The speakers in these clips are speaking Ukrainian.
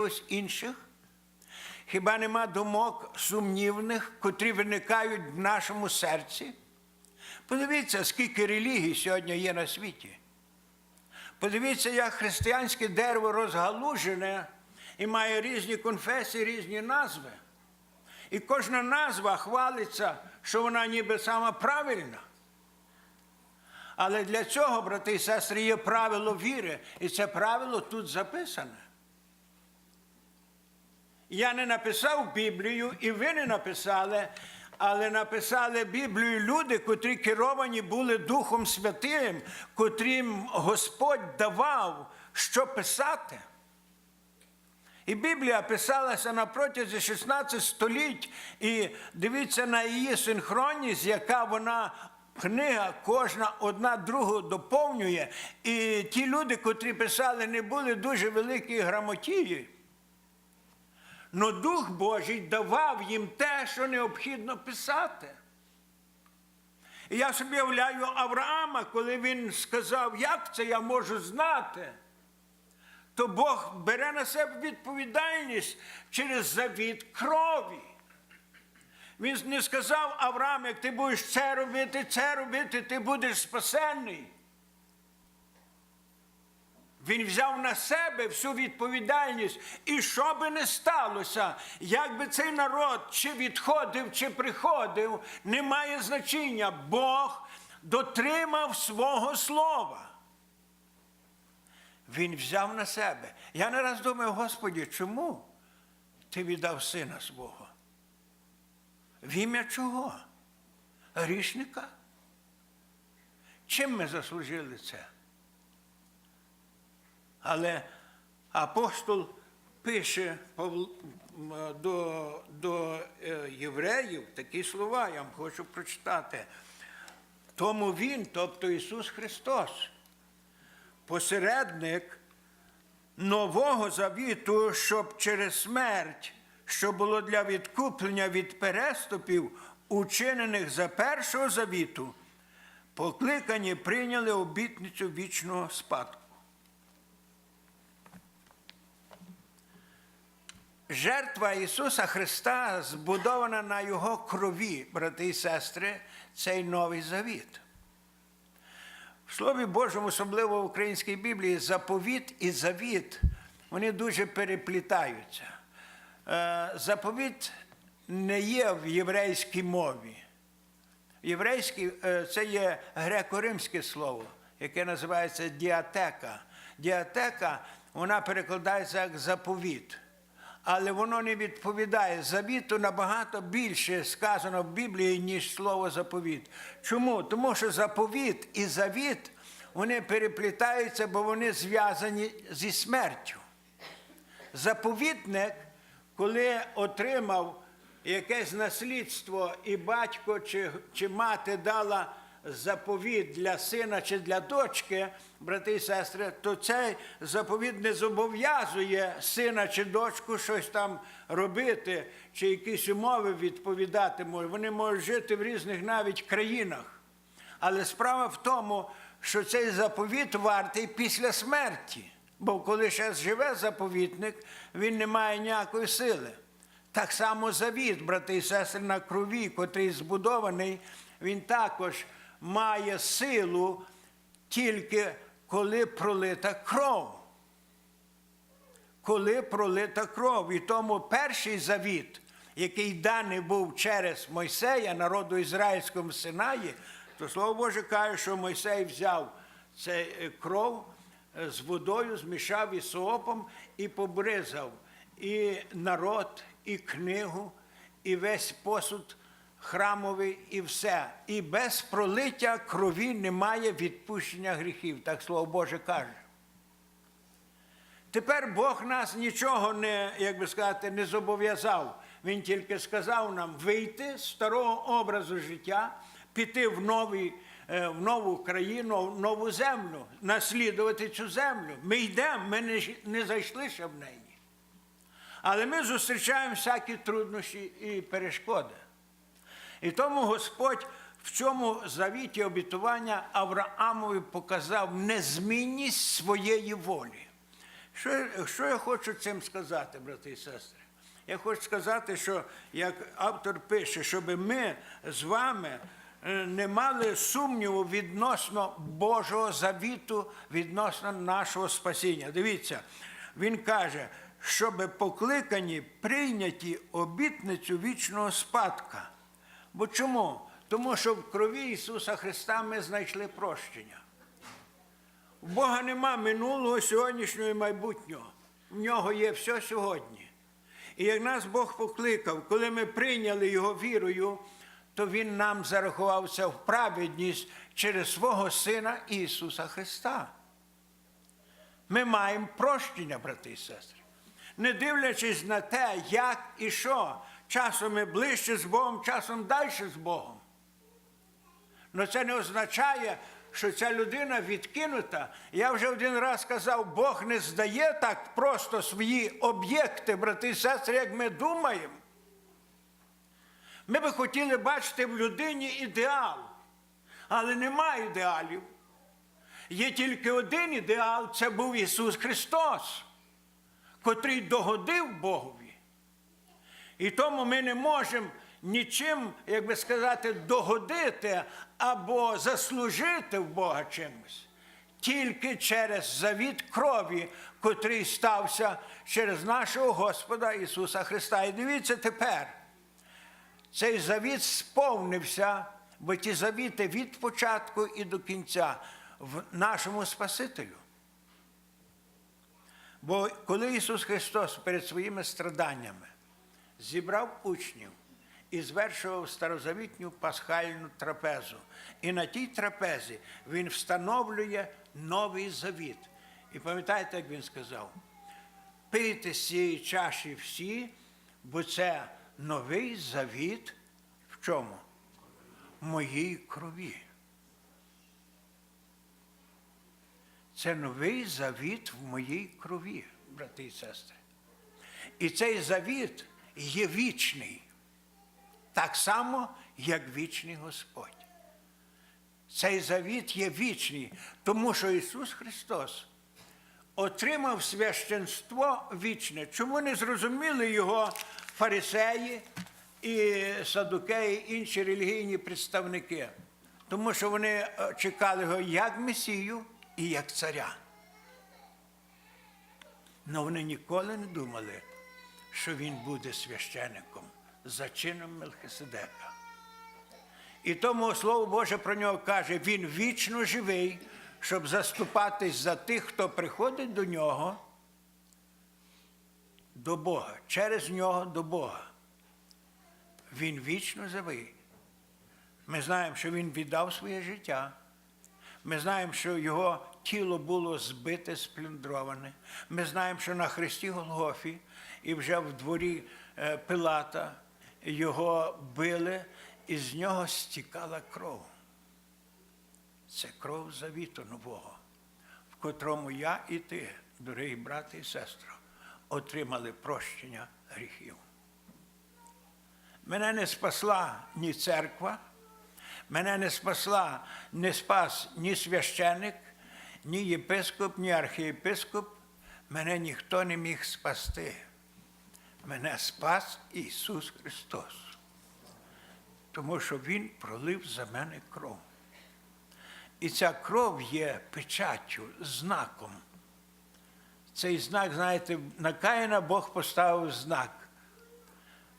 якихось інших? Хіба нема думок сумнівних, котрі виникають в нашому серці? Подивіться, скільки релігій сьогодні є на світі. Подивіться, як християнське дерево розгалужене і має різні конфесії, різні назви. І кожна назва хвалиться, що вона ніби сама правильна. Але для цього, брати і сестри, є правило віри, і це правило тут записане. Я не написав Біблію, і ви не написали, але написали Біблію люди, котрі керовані були Духом Святим, котрим Господь давав, що писати. І Біблія писалася на протязі 16 століть, і дивіться на її синхронність, яка вона книга, кожна одна другу доповнює. І ті люди, котрі писали, не були дуже великі грамотії. Но Дух Божий давав їм те, що необхідно писати. І я собі уявляю Авраама, коли він сказав, як це я можу знати, то Бог бере на себе відповідальність через завіт крові. Він не сказав Авраам, як ти будеш це робити, це робити, ти будеш спасенний. Він взяв на себе всю відповідальність. І що би не сталося, як би цей народ чи відходив, чи приходив, не має значення. Бог дотримав свого слова. Він взяв на себе. Я не раз думаю, Господі, чому ти віддав сина свого? В ім'я чого? Грішника? Чим ми заслужили це? Але апостол пише до, до е, євреїв такі слова, я вам хочу прочитати. Тому Він, тобто Ісус Христос, посередник нового завіту, щоб через смерть, що було для відкуплення від переступів, учинених за першого завіту, покликані прийняли обітницю вічного спадку. Жертва Ісуса Христа збудована на Його крові, брати і сестри, цей новий завіт. В Слові Божому, особливо в українській Біблії, заповіт і завіт, вони дуже переплітаються. Е, Заповіт не є в єврейській мові. Єврейський е, це є греко-римське слово, яке називається діатека. Діатека вона перекладається як заповіт. Але воно не відповідає. Завіту набагато більше сказано в Біблії, ніж слово заповіт. Чому? Тому що заповіт і завіт вони переплітаються, бо вони зв'язані зі смертю. Заповітник, коли отримав якесь наслідство, і батько чи, чи мати дала заповіт для сина чи для дочки, брати і сестри, то цей заповіт не зобов'язує сина чи дочку щось там робити, чи якісь умови відповідати. Вони можуть жити в різних навіть країнах. Але справа в тому, що цей заповіт вартий після смерті. Бо коли ще живе заповітник, він не має ніякої сили. Так само завіт, брати і сестри, на крові, котрий збудований, він також має силу тільки коли пролита кров. Коли пролита кров. І тому перший завіт, який даний був через Мойсея, народу ізраїльському Синаї, то Слово Боже каже, що Мойсей взяв цей кров е, з водою, змішав із соопом і побризав і народ, і книгу, і весь посуд храмовий, і все. І без пролиття крові немає відпущення гріхів, так Слово Боже каже. Тепер Бог нас нічого не, як би сказати, не зобов'язав. Він тільки сказав нам вийти з старого образу життя, піти в, новий, е, в нову країну, в нову землю, наслідувати цю землю. Ми йдемо, ми не, не зайшли ще в неї. Але ми зустрічаємо всякі труднощі і перешкоди. І тому Господь в цьому завіті обітування Авраамові показав незмінність своєї волі. Що, що я хочу цим сказати, брати і сестри? Я хочу сказати, що як автор пише, щоб ми з вами е, не мали сумніву відносно Божого завіту, відносно нашого спасіння. Дивіться, він каже, щоб покликані прийняті обітницю вічного спадка. Бо чому? Тому що в крові Ісуса Христа ми знайшли прощення. У Бога нема минулого, сьогоднішнього і майбутнього. В нього є все сьогодні. І як нас Бог покликав, коли ми прийняли Його вірою, то Він нам зарахувався в праведність через свого Сина Ісуса Христа. Ми маємо прощення, брати і сестри. Не дивлячись на те, як і що, часом ми ближче з Богом, часом далі з Богом. Але це не означає, що ця людина відкинута. Я вже один раз казав, Бог не здає так просто свої об'єкти, брати і сестри, як ми думаємо. Ми би хотіли бачити в людині ідеал, але немає ідеалів. Є тільки один ідеал це був Ісус Христос, котрий догодив Богові. І тому ми не можемо нічим, як би сказати, догодити або заслужити в Бога чимось. Тільки через завіт крові, котрий стався через нашого Господа Ісуса Христа. І дивіться тепер, цей завіт сповнився, бо ті завіти від початку і до кінця в нашому Спасителю. Бо коли Ісус Христос перед своїми страданнями зібрав учнів і звершував старозавітню пасхальну трапезу, і на тій трапезі Він встановлює новий завіт. І пам'ятаєте, як він сказав? Пийте з цієї чаші всі, бо це новий завіт в чому? Моїй крові. Це новий завіт в моїй крові, брати і сестри. І цей завіт є вічний, так само, як вічний Господь. Цей завіт є вічний, тому що Ісус Христос отримав священство вічне. Чому не зрозуміли його фарисеї і садукеї, інші релігійні представники? Тому що вони е, чекали його як Месію і як царя. Але вони ніколи не думали, що він буде священником за чином Мелхиседека. І тому Слово Боже про нього каже, він вічно живий, щоб заступатись за тих, хто приходить до нього, до Бога, через нього до Бога. Він вічно живий. Ми знаємо, що він віддав своє життя. Ми знаємо, що його тіло було збите, сплюндроване. Ми знаємо, що на хресті Голгофі і вже в дворі е, Пилата його били, і з нього стікала кров. Це кров завіту нового, в котрому я і ти, дорогі брати і сестри, отримали прощення гріхів. Мене не спасла ні церква, мене не спасла, не спас ні священик, ні єпископ, ні архієпископ. Мене ніхто не міг спасти. Мене спас Ісус Христос. Тому що Він пролив за мене кров. І ця кров є печаттю, знаком. Цей знак, знаєте, на Каїна Бог поставив знак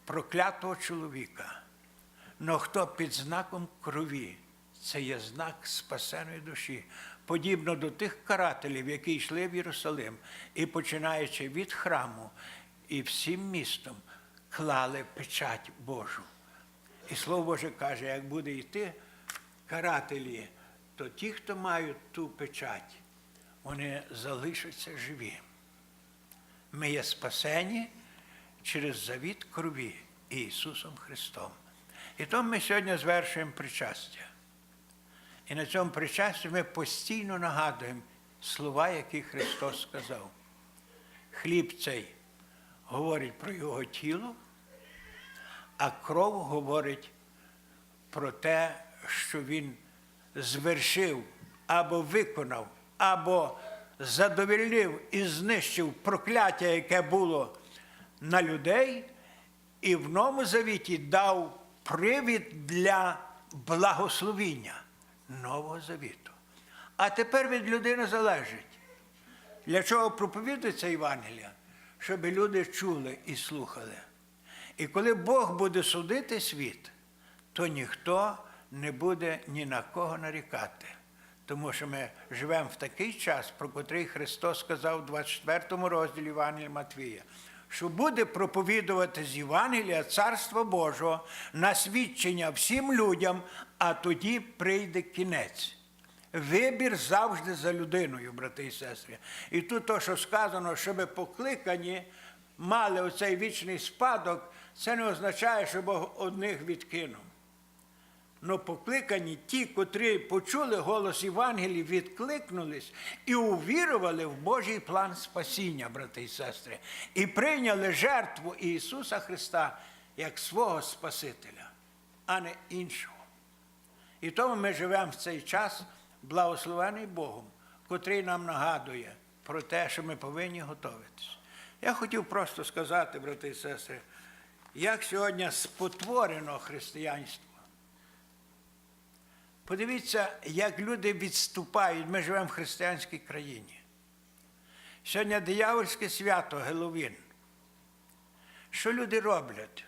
проклятого чоловіка. Но хто під знаком крові, це є знак спасеної душі, подібно до тих карателів, які йшли в Єрусалим, і починаючи від храму і всім містом, клали печать Божу. І Слово Боже каже, як буде йти карателі, то ті, хто мають ту печать, вони залишаться живі. Ми є спасені через завіт крові Ісусом Христом. І тому ми сьогодні звершуємо причастя. І на цьому причасті ми постійно нагадуємо слова, які Христос сказав. Хліб цей говорить про Його тіло, а кров говорить про те, що Він звершив або виконав, або задовільнив і знищив прокляття, яке було на людей, і в Новому Завіті дав привід для благословіння Нового Завіту. А тепер від людини залежить. Для чого проповідується Євангелія? Щоб люди чули і слухали. І коли Бог буде судити світ, то ніхто не буде ні на кого нарікати. Тому що ми живемо в такий час, про котрий Христос сказав у 24 розділі Євангелія Матвія, що буде проповідувати з Євангелія Царства Божого на свідчення всім людям, а тоді прийде кінець. Вибір завжди за людиною, брати і сестри. І тут то, що сказано, щоб покликані мали оцей вічний спадок, це не означає, що Бог одних відкинув. Но покликані ті, котрі почули голос Євангелії, відкликнулись і увірували в Божий план спасіння, брати і сестри, і прийняли жертву Ісуса Христа як свого Спасителя, а не іншого. І тому ми живемо в цей час, благословений Богом, котрий нам нагадує про те, що ми повинні готуватися. Я хотів просто сказати, брати і сестри, як сьогодні спотворено християнство. Подивіться, як люди відступають. Ми живемо в християнській країні. Сьогодні диявольське свято Геловін. Що люди роблять?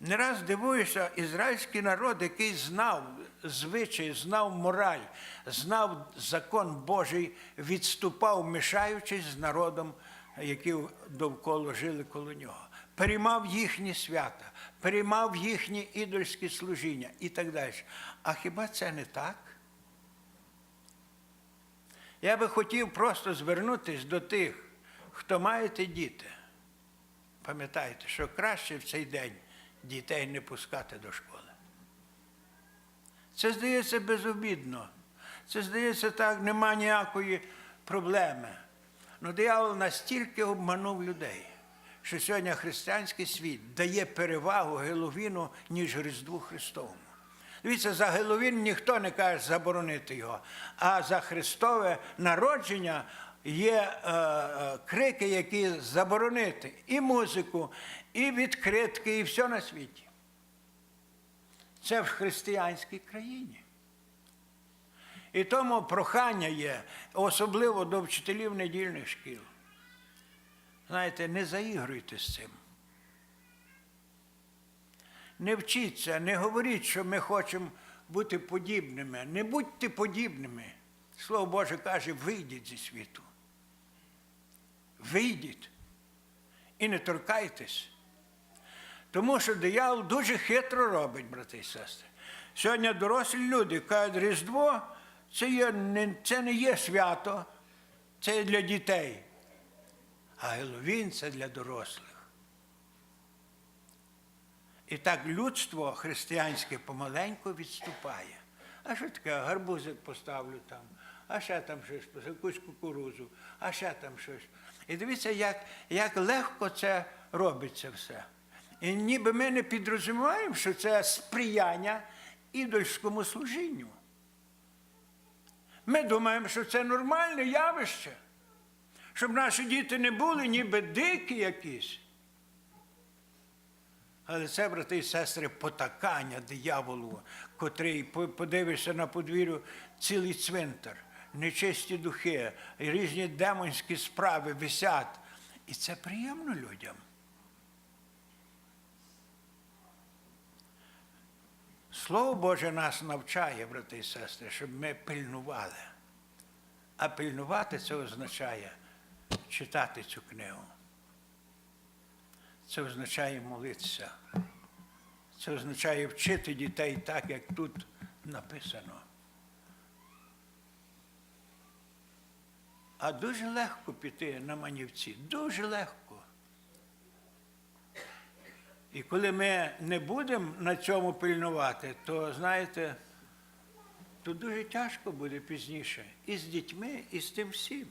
Не раз дивуюся, ізраїльський народ, який знав звичай, знав мораль, знав закон Божий, відступав, мішаючись з народом, які довкола жили коло нього. Переймав їхні свята, переймав їхні ідольські служіння і так далі. А хіба це не так? Я би хотів просто звернутися до тих, хто маєте діти. Пам'ятайте, що краще в цей день дітей не пускати до школи. Це здається безобідно. Це здається так, нема ніякої проблеми. Ну, диявол настільки обманув людей, що сьогодні християнський світ дає перевагу Геловіну, ніж Різдву Христовому. Дивіться, за Геловін ніхто не каже заборонити його, а за Христове народження є е, е, крики, які заборонити і музику, і відкритки, і все на світі. Це в християнській країні. І тому прохання є, особливо до вчителів недільних шкіл. Знаєте, не заігруйте з цим. Не вчіться, не говоріть, що ми хочемо бути подібними. Не будьте подібними. Слово Боже каже, вийдіть зі світу. Вийдіть і не торкайтесь. Тому що диявол дуже хитро робить, брати і сестри. Сьогодні дорослі люди кажуть, Різдво це, є, це не є свято, це є для дітей. А Геловін це для дорослих. І так людство християнське помаленьку відступає. А що таке? Гарбузик поставлю там, а ще там щось, якусь кукурузу, а ще там щось. І дивіться, як, як легко це робиться все. І ніби ми не підрозуміємо, що це сприяння ідольському служінню. Ми думаємо, що це нормальне явище, щоб наші діти не були ніби дикі якісь. Але це, брати і сестри, потакання дияволу, котрий подивишся на подвір'ю цілий цвинтар, нечисті духи, різні демонські справи висять. І це приємно людям. Слово Боже нас навчає, брати і сестри, щоб ми пильнували. А пильнувати це означає читати цю книгу. Це означає молитися. Це означає вчити дітей так, як тут написано. А дуже легко піти на манівці. Дуже легко. І коли ми не будемо на цьому пильнувати, то знаєте, то дуже тяжко буде пізніше і з дітьми, і з тим всім.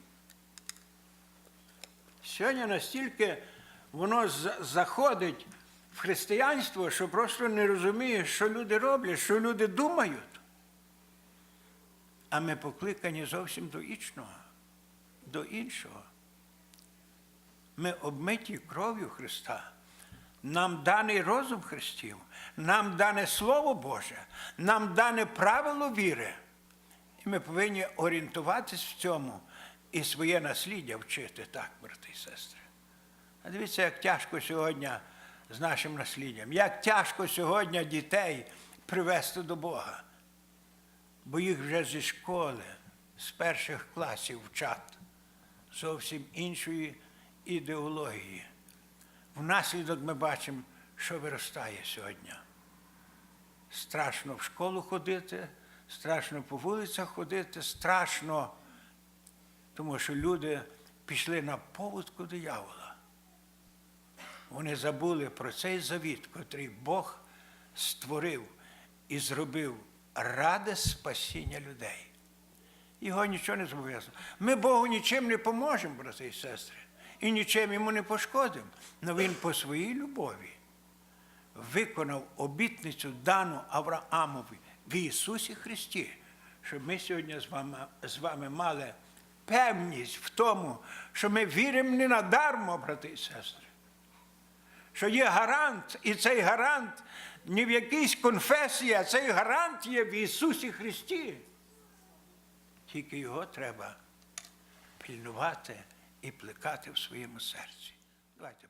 Сьогодні настільки воно заходить в християнство, що просто не розуміє, що люди роблять, що люди думають. А ми покликані зовсім до ічного. До іншого. Ми обмиті кров'ю Христа. Нам даний розум Христів, нам дане Слово Боже, нам дане правило віри. І ми повинні орієнтуватись в цьому і своє насліддя вчити, так, брати і сестри. А дивіться, як тяжко сьогодні з нашим насліддям, як тяжко сьогодні дітей привести до Бога. Бо їх вже зі школи, з перших класів вчать зовсім іншої ідеології. Внаслідок ми бачимо, що виростає сьогодні. Страшно в школу ходити, страшно по вулицях ходити, страшно, тому що люди пішли на поводку диявола. Вони забули про цей завіт, котрий Бог створив і зробив ради спасіння людей. Його нічого не зобов'язано. Ми Богу нічим не поможемо, брати і сестри, і нічим йому не пошкодимо. Але він по своїй любові виконав обітницю дану Авраамові в Ісусі Христі, щоб ми сьогодні з вами, з вами мали певність в тому, що ми віримо не надармо, брати і сестри. Що є гарант, і цей гарант не в якійсь конфесії, а цей гарант є в Ісусі Христі. Тільки його треба пільнувати і плекати в своєму серці. Давайте